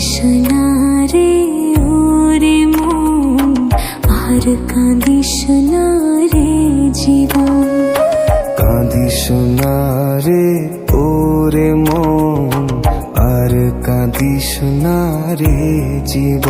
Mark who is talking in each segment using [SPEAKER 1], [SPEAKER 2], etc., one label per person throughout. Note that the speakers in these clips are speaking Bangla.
[SPEAKER 1] কাঁদিসনা রে ওরে মন, আর কাঁদিসনা রে জীবন।
[SPEAKER 2] কাঁদিসনা রে ওরে মন, আর কাঁদিসনা রে জীবন।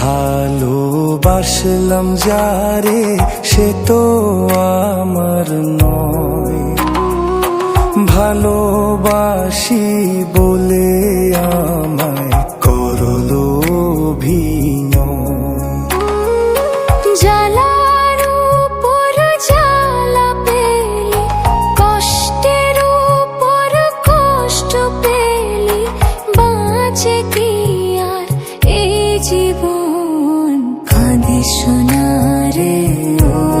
[SPEAKER 1] ভালোবাসলাম যারে সে তো আমার নয়। ভালোবাসি বলে জীবন কাঁদে সোনারে ও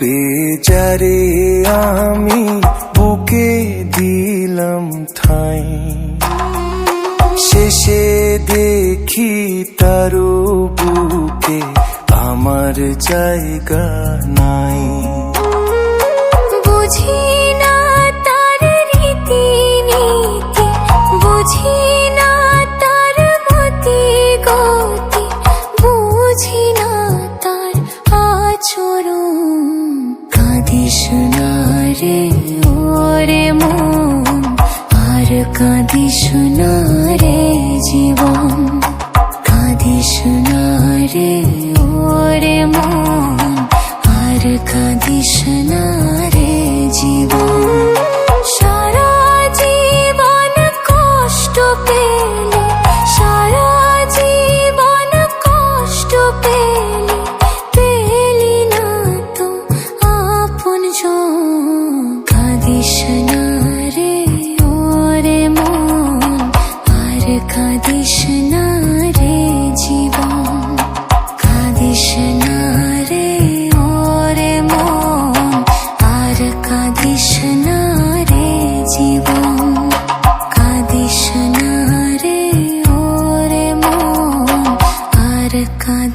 [SPEAKER 1] বেচারে আমি বুকে দিলাম ঠাই। শেষে দেখি তার বুকে আমার জায়গা নাই। বুঝি না তার রীতি নীতি বুঝি কাঁদিস না।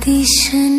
[SPEAKER 1] 低声